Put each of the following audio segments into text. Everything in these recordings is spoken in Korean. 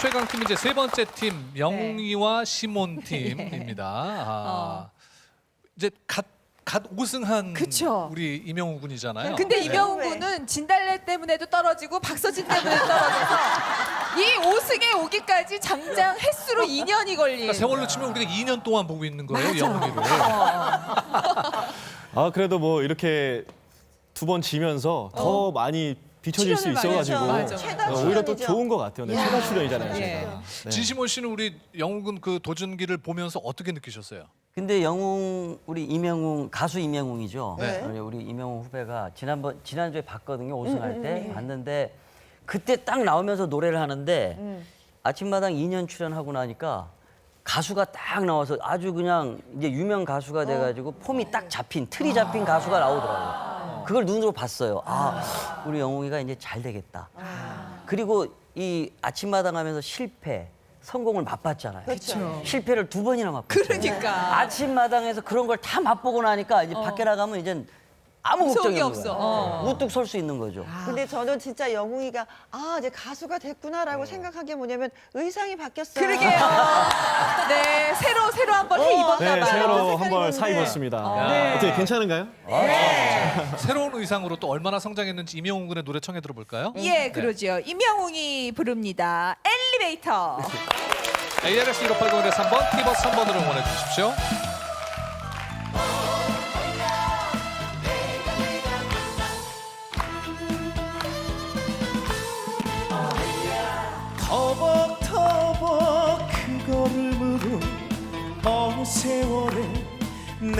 최강팀 이제 세 번째 팀 영웅이와 시몬 팀입니다. 아, 이제 갓, 갓 우승한 그쵸. 우리 이명우 군이잖아요. 근데 네. 이명훈 군은 진달래 때문에도 떨어지고 박서진 때문에 떨어져서 이 5승에 오기까지 장장 횟수로 2년이 걸린. 그러니까 세월로 치면 우리가 2년 동안 보고 있는 거예요, 맞아. 영웅이를. 아 그래도 뭐 이렇게 두 번 지면서 더 많이 비춰질 수 출연을 많이 있어가지고 했죠. 맞아. 최다 어, 오히려 또 출연이죠. 좋은 것 같아요. 네, 야. 최다 출연이잖아요. 예. 제가. 네. 진시몬 씨는 우리 영웅 군그 도전기를 보면서 어떻게 느끼셨어요? 근데 영웅 우리 이명웅 가수 이명웅이죠. 네. 우리, 우리 이명웅 후배가 지난번 지난주에 봤거든요 우승할 때 봤는데 그때 딱 나오면서 노래를 하는데 아침마당 2년 출연하고 나니까 가수가 딱 나와서 아주 그냥 이제 유명 가수가 돼가지고 폼이 딱 잡힌 틀이 잡힌 가수가 나오더라고요. 그걸 눈으로 봤어요. 아 우리 영웅이가 이제 잘 되겠다. 그리고 이 아침마당 하면서 실패 성공을 맛봤잖아요. 그렇죠. 실패를 두 번이나 맛봤어요. 그러니까. 아침마당에서 그런 걸 다 맛보고 나니까 이제 밖에 나가면 이제 아무 걱정이 속이 없는 없어. 어. 우뚝 설 수 있는 거죠. 근데 저는 진짜 영웅이가 아 이제 가수가 됐구나라고 생각한 게 뭐냐면 의상이 바뀌었어요. 그러게요. 네, 새로 새로 한번 해 입었나 네, 봐요. 새로 색깔이 한벌 사 있는데. 입었습니다. 네. 어떻게 괜찮은가요? 새로운 의상으로 또 얼마나 성장했는지 이명웅 군의 노래 청해 들어볼까요? 예, 그러죠. 임영웅이 부릅니다. 엘리베이터. ARS 1580의 3번, 티버스 3번으로 응원해 주십시오.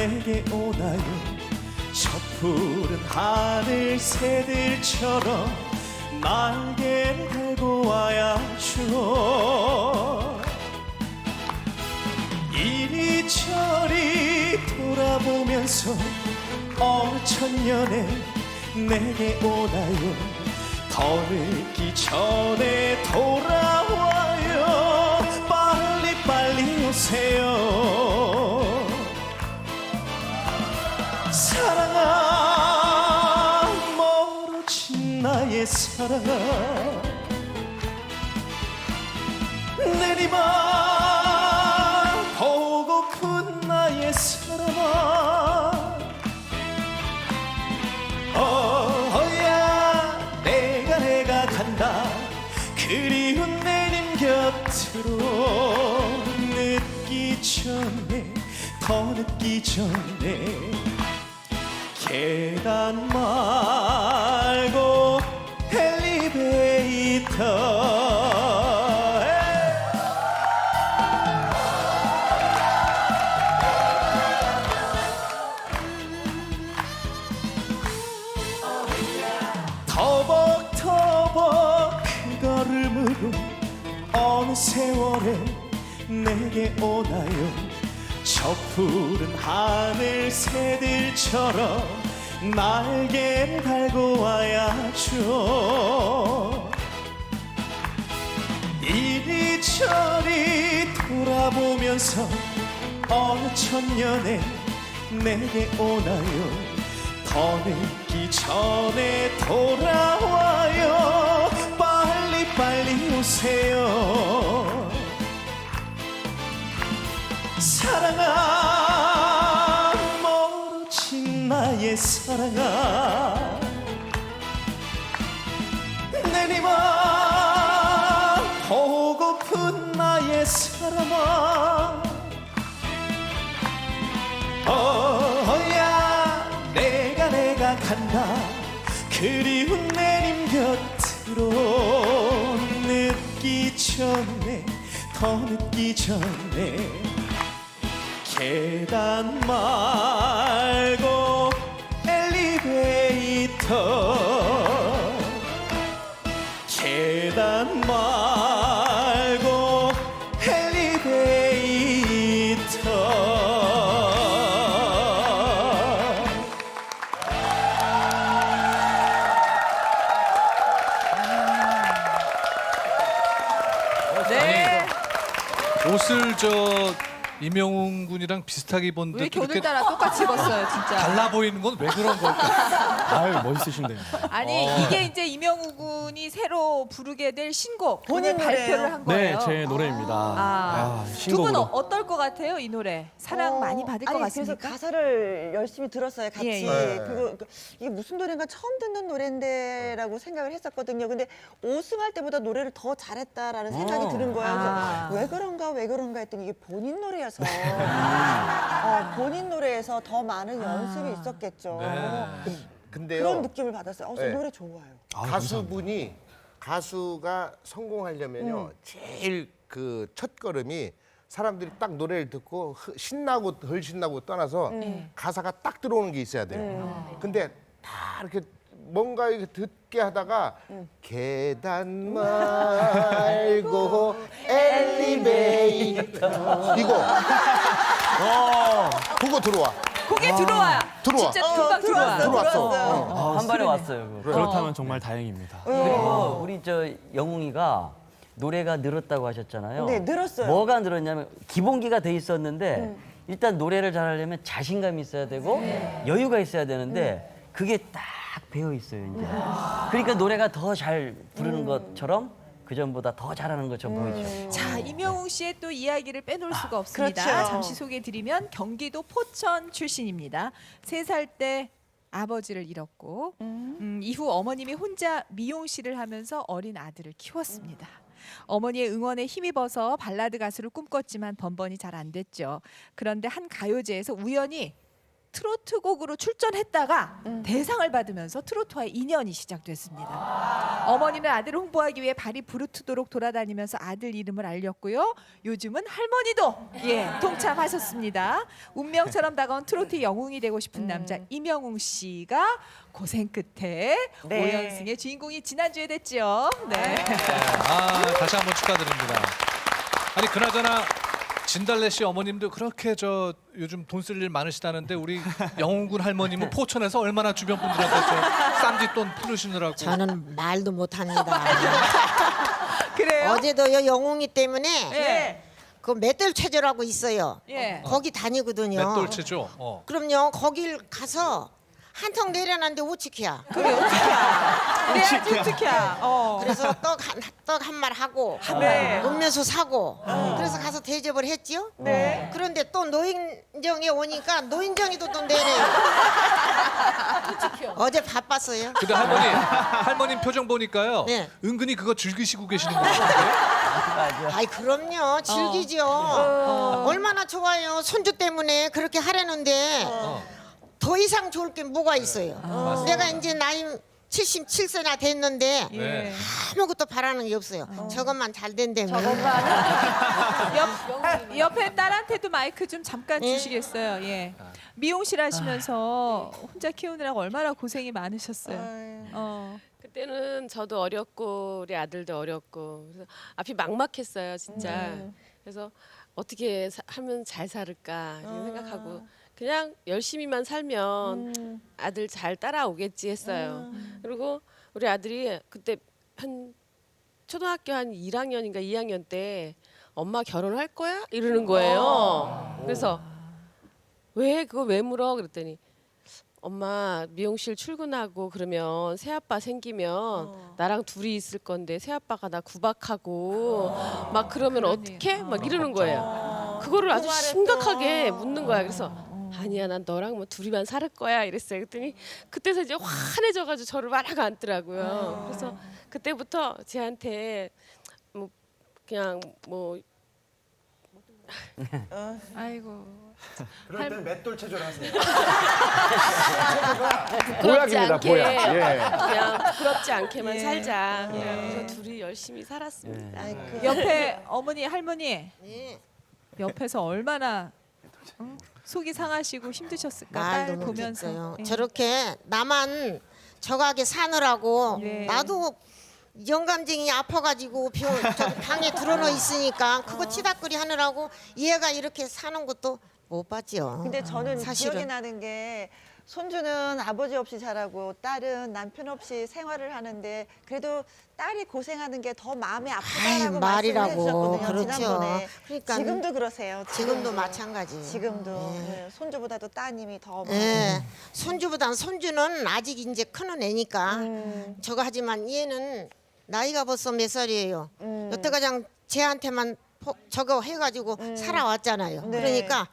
내게 오나요? 저 푸른 하늘 새들처럼 날개를 달고 와야죠 이리저리 돌아보면서 어느 천년에 내게 오나요? 더 늦기 전에 사랑아 내리막 보고픈 나의 사랑아. 어야 내가 내가 간다. 그리운 내님 곁으로 늦기 전에 더 늦기 전에. 계단 말고 엘리베이터 터벅터벅 그 걸음으로 어느 세월에 내게 오나요? 저 푸른 하늘 새들처럼 날개를 달고 와야죠 이리저리 돌아보면서 어느 천년에 내게 오나요? 더 늦기 전에 돌아와요. 빨리 빨리 오세요. 사랑아 멀어진 나의 사랑아. 내리막 그리운 내님 곁으로 늦기 전에 더 늦기 전에 계단 말고 엘리베이터. 계단 말고 네. 이명웅 군이랑 비슷하게 입었는데 왜 이렇게 이렇게 오늘따라 똑같이 입었어요, 진짜. 달라 보이는 건 왜 그런 걸까? 아유 멋있으신데요. 아니 어. 이게 이제 이명우 군이 새로 부르게 될 신곡 본인 오늘 발표를 한 네, 거예요. 제 노래입니다. 아, 아, 두 분 신곡으로. 어떨 것 같아요 이 노래? 사랑 어, 많이 받을 아니, 것 같습니까? 그래서 가사를 열심히 들었어요, 같이. 예, 예. 네. 그리고 그- 이게 무슨 노래인가 처음 듣는 노래인데라고 생각을 했었거든요. 근데 5승할 때보다 노래를 더 잘했다라는 생각이 어. 드는 거예요. 그래서 아. 왜 그런가 왜 그런가 했더니 이게 본인 노래여서 어, 본인 노래에서 더 많은 연습이 있었겠죠. 네. 근데요. 그런 느낌을 받았어요. 어, 저 네. 노래 좋아요. 아, 가수분이 가수가 성공하려면요 제일 그 첫 걸음이 사람들이 딱 노래를 듣고 흐- 신나고 덜 신나고 떠나서 가사가 딱 들어오는 게 있어야 돼요. 근데 다 이렇게 뭔가 이렇게 듣게 하다가 계단 말고 엘리베이터 이거 그거 들어와 그게 들어와. 들어와. 진짜 금방 들어와. 들어왔어. 들어왔어요. 한 발에 왔어요. 그거. 그렇다면 정말 다행입니다. 그리고 우리 저 영웅이가 노래가 늘었다고 하셨잖아요. 네, 늘었어요. 뭐가 늘었냐면 기본기가 돼 있었는데 일단 노래를 잘하려면 자신감이 있어야 되고 여유가 있어야 되는데 그게 딱 배어 있어요 이제. 그러니까 노래가 더 잘 부르는 것처럼 그 전보다 더 잘하는 것처럼 보이죠. 자 이명웅 씨의 또 이야기를 빼놓을 수가 없습니다. 그렇죠. 잠시 소개해드리면 경기도 포천 출신입니다. 세 살 때 아버지를 잃었고 음, 이후 어머님이 혼자 미용실을 하면서 어린 아들을 키웠습니다. 어머니의 응원에 힘입어서 발라드 가수를 꿈꿨지만 번번이 잘 안 됐죠. 그런데 한 가요제에서 우연히 트로트 곡으로 출전했다가 대상을 받으면서 트로트와의 인연이 시작됐습니다. 어머니는 아들을 홍보하기 위해 발이 부르트도록 돌아다니면서 아들 이름을 알렸고요. 요즘은 할머니도 예 동참하셨습니다. 운명처럼 다가온 트로트 영웅이 되고 싶은 남자 이명웅 씨가 고생 끝에 네. 오연승의 주인공이 지난주에 됐죠. 네. 아 다시 한번 축하드립니다. 아니 그나저나 진달래 씨 어머님도 그렇게 저 요즘 돈 쓸 일 많으시다는데 우리 영웅군 할머님은 포천에서 얼마나 주변 분들한테 저 쌈짓돈 푸르시느라고 저는 말도 못합니다. 그래요? 어제도 요 영웅이 때문에 예. 그 맷돌 체조라고 있어요. 예. 거기 다니거든요. 맷돌체죠. 어. 그럼요 거길 가서 한 통 내려놨는데. 그게 어떻게야? 네, 아주 어떻게야? 어. 그래서 떡떡 한 말 하고 네. 음료수 사고 그래서 가서 대접을 했지요. 네. 그런데 또 노인정에 오니까 노인정이도 또 내려요. 어제 바빴어요. 근데 할머니 할머님 표정 보니까요. 네. 은근히 그거 즐기시고 계시는 것 같은데. 아이 그럼요 즐기죠. 얼마나 좋아요. 손주 때문에 그렇게 하려는데 더 이상 좋을 게 뭐가 있어요. 내가 이제 나이 77세나 됐는데 네. 아무것도 바라는 게 없어요. 저것만 잘 된다면. 옆, 옆에 딸한테도 마이크 좀 잠깐 예. 주시겠어요? 예. 미용실 하시면서 혼자 키우느라고 얼마나 고생이 많으셨어요. 어. 그때는 저도 어렸고 우리 아들도 어렸고 그래서 앞이 막막했어요 진짜 그래서 어떻게 사- 하면 잘 살을까 이런 생각하고 그냥 열심히만 살면 아들 잘 따라오겠지 했어요. 그리고 우리 아들이 그때 한 초등학교 한 1학년인가 2학년 때 엄마 결혼할 거야? 이러는 거예요. 그래서 왜 그거 왜 물어? 그랬더니 엄마 미용실 출근하고 그러면 새 아빠 생기면 나랑 둘이 있을 건데 새 아빠가 나 구박하고 막 그러면 어떡해? 막 이러는 거예요. 그거를 아주 심각하게 묻는 거야. 그래서 아니야 난 너랑 뭐 둘이만 살 거야 이랬어요. 그랬더니 그때서 이제 환해져가지고 저를 말아가 안더라고요. 그래서 그때부터 제한테 뭐 그냥 뭐 아이고. 그럴 땐 맷돌 체조를 하세요. 부끄럽지 않게 보약. 예. 그냥 부끄럽지 않게만 예. 살자. 그래서 둘이 열심히 살았습니다. 옆에 어머니 할머니 예. 옆에서 얼마나 응? 속이 상하시고 힘드셨을까 딸 말도 보면서. 예. 저렇게 나만 저가게 사느라고 네. 나도 영감쟁이 아파가지고 병, 저기 방에 들어넣어 있으니까 그거 치다거리 하느라고 얘가 이렇게 사는 것도 못 봤죠. 근데 저는 사실은. 기억이 나는 게 손주는 아버지 없이 자라고 딸은 남편 없이 생활을 하는데 그래도 딸이 고생하는 게 더 마음이 아프다라고 아이, 말이라고. 해주셨거든요. 그렇죠. 지난번에. 그러니까 지금도 그러세요. 지금도 마찬가지. 지금도 네, 손주보다도 따님이 더 많이 예. 손주보단 손주는 아직 이제 큰 애니까 음. 저거 하지만 얘는 나이가 벌써 몇 살이에요. 음. 여태 가장 쟤한테만 포- 저거 해가지고 살아왔잖아요. 네. 그러니까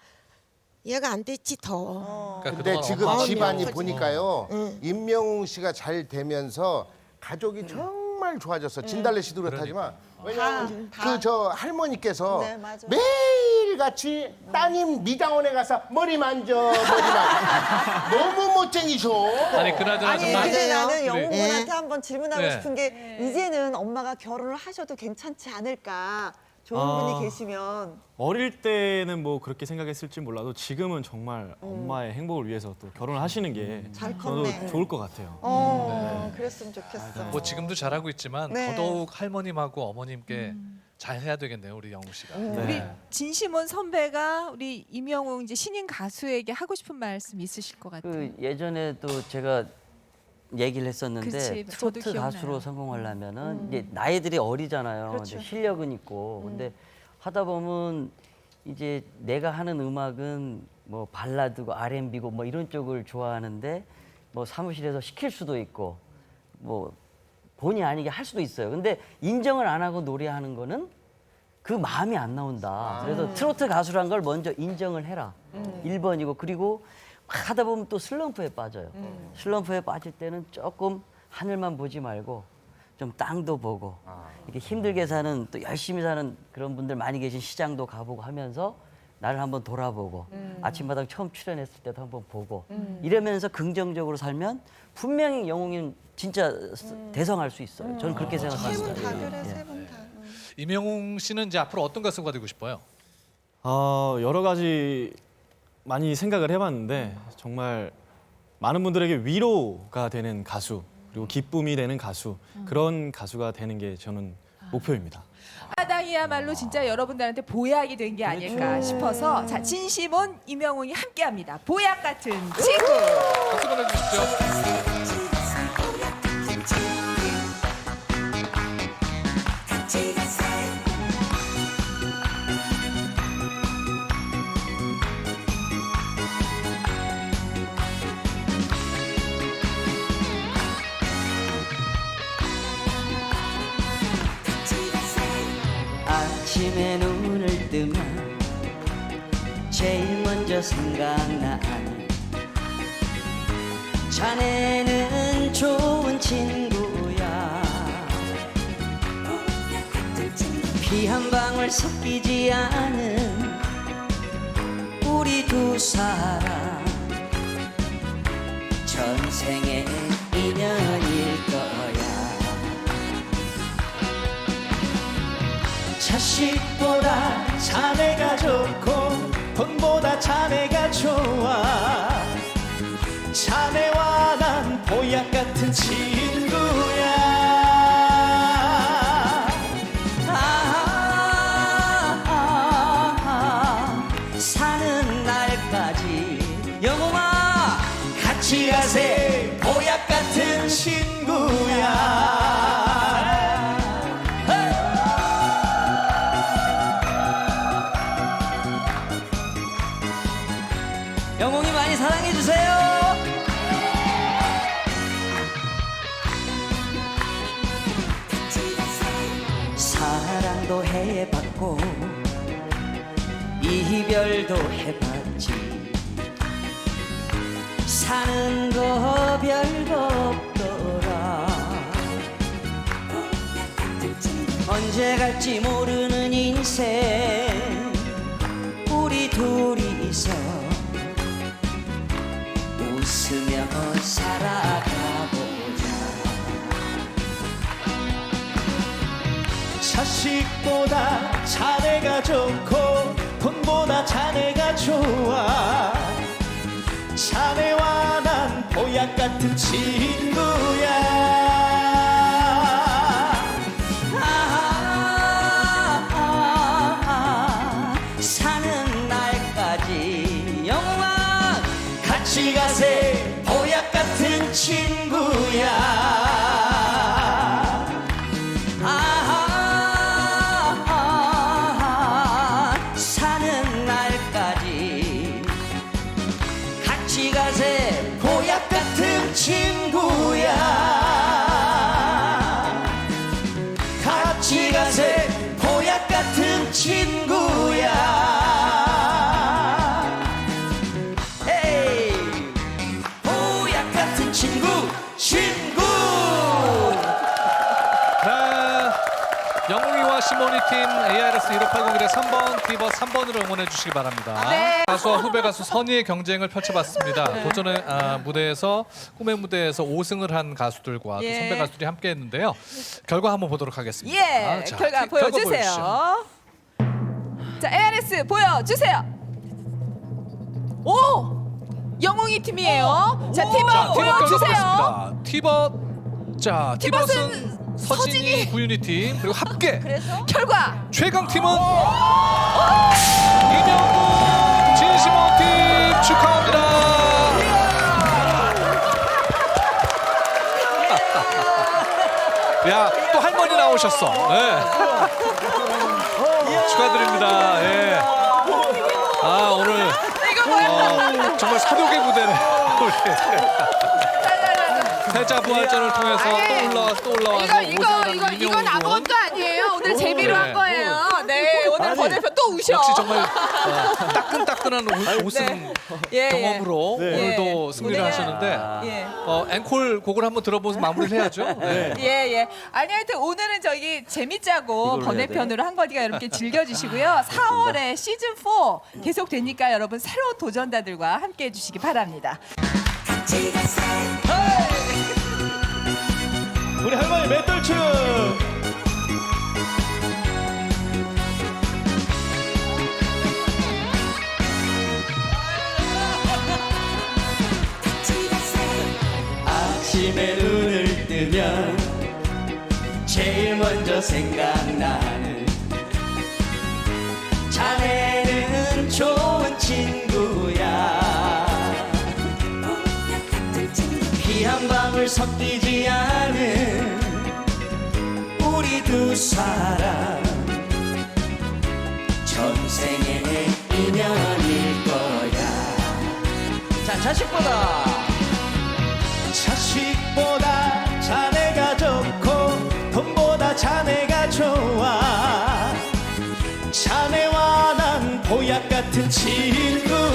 얘가 안 됐지 더. 어. 그러니까 근데 그동안 지금 엄마가 집안이 커지고. 보니까요 응. 임명웅 씨가 잘 되면서 가족이 정말 좋아졌어 진달래 씨도 그렇다지만 왜냐하면 다, 다. 그 저 할머니께서 네, 맞아. 매일 같이 따님 미장원에 가서 머리 만져 머리 만져 너무 못쟁이셔 아니 그나저나 아니 정말 근데 맞아요. 나는 영웅군한테 네. 한번 질문하고 네. 싶은 게 이제는 엄마가 결혼을 하셔도 괜찮지 않을까 좋은 아. 분이 계시면 어릴 때는 뭐 그렇게 생각했을지 몰라도 지금은 정말 엄마의 행복을 위해서 또 결혼을 하시는 게 잘 저도 컸네. 좋을 것 같아요. 어 그랬으면 좋겠어. 뭐 지금도 잘하고 있지만 네. 더더욱 할머님하고 어머님께 잘 해야 되겠네요 우리 영우 씨가. 음. 우리 네. 진심원 선배가 우리 임영웅 이제 신인 가수에게 하고 싶은 말씀 있으실 것 같아요. 그 예전에도 제가 얘기를 했었는데 그치, 저도 트로트 기억나요. 가수로 성공하려면은 이제 나이들이 어리잖아요. 그렇죠. 이제 실력은 있고 근데 하다 보면 이제 내가 하는 음악은 뭐 발라드고 R&B고 뭐 이런 쪽을 좋아하는데 뭐 사무실에서 시킬 수도 있고 뭐 본의 아니게 할 수도 있어요. 근데 인정을 안 하고 노래하는 거는 그 마음이 안 나온다. 그래서 트로트 가수란 걸 먼저 인정을 해라. 일 1번이고 그리고 막 하다 보면 또 슬럼프에 빠져요. 슬럼프에 빠질 때는 조금 하늘만 보지 말고 좀 땅도 보고 이렇게 힘들게 사는 또 열심히 사는 그런 분들 많이 계신 시장도 가보고 하면서 나를 한번 돌아보고 아침마당 처음 출연했을 때도 한번 보고 이러면서 긍정적으로 살면 분명히 영웅이는 진짜 대성할 수 있어요. 저는 그렇게 세분 다 생각합니다. 그래 예. 세분 다. 임영웅 씨는 이제 앞으로 어떤 가수가 되고 싶어요? 어, 여러 가지 많이 생각을 해봤는데 정말 많은 분들에게 위로가 되는 가수 그리고 기쁨이 되는 가수 그런 가수가 되는 게 저는 목표입니다. 마당이야말로 진짜 여러분들한테 보약이 된 게 아닐까 싶어서 자 진심원 임영웅이 함께합니다. 보약 같은 친구. 박수 보내주십시오. 생각나는 자네는 좋은 친구야. 피 한 방울 섞이지 않은 우리 두 사람. 전생의 인연일 거야. 자식보다 자네가 좋고 돈보다 자네가 좋아. 자네와 난 보약 같은 친구야. 사는 날까지 영웅아 같이 가세 사는 거 별거 없더라. 언제 갈지 모르는 인생 우리 둘이서 웃으며 살아가보자. 자식보다 자네가 좋고 돈보다 자네가 좋아. 자네와 난 보약 같은 친구야 같이 가세. 보약 같은 친구. 팀 ARS 1580의 3번 티버 3번으로 응원해 주시기 바랍니다. 네. 가수와 후배 가수 선의의 경쟁을 펼쳐봤습니다. 도전의 아, 무대에서 꿈의 무대에서 5승을 한 가수들과 예. 또 선배 가수들이 함께했는데요. 결과 한번 보도록 하겠습니다. 예, 자, 결과 티- 결과 보여주시죠. 보여주세요. 자, ARS 보여주세요. 오, 영웅이 팀이에요. 자, 자, 팀원 결과 보여주세요. 보겠습니다. 티벗 자 티벗은 서진이 서진이. 구윤희 팀 그리고 합계 결과 최강 팀은 이명국 진심원 팀 축하합니다. 야, 또 할머니 나오셨어. 네. 축하드립니다. 예. 아, 오늘 이거 뭐야? 어, 정말 사족의 무대네. 우리. 패자 부활전을 통해서 아니, 또 올라 또 올라와서 이거 이거 이거 한 이건 아무것도 아니에요. 오늘 재미로 네. 한 거예요. 네, 오늘 아니, 번외편 또 우셔. 역시 정말 어, 따끈따끈한 오- 오승 예, 경험으로 네. 오늘도 예. 승리를 네. 하셨는데 예. 어, 앵콜 곡을 한번 들어보면서 마무리를 해야죠. 네. 예, 예. 아니, 하여튼 오늘은 저기 재밌자고 번외편으로 한 거니까 여러분께 즐겨주시고요. 4월에 시즌4 계속 되니까 여러분 새로운 도전자들과 함께 해주시기 바랍니다. 우리 할머니 맷돌춤. 아침에 눈을 뜨면 제일 먼저 생각나는 자네는 좋은 친구야 피 한 방울 섞이지 않은 사람 전생의 인연일 거야. 자 자식보다. 자식보다 자네가 좋고 돈보다 자네가 좋아. 자네와 난 보약 같은 친구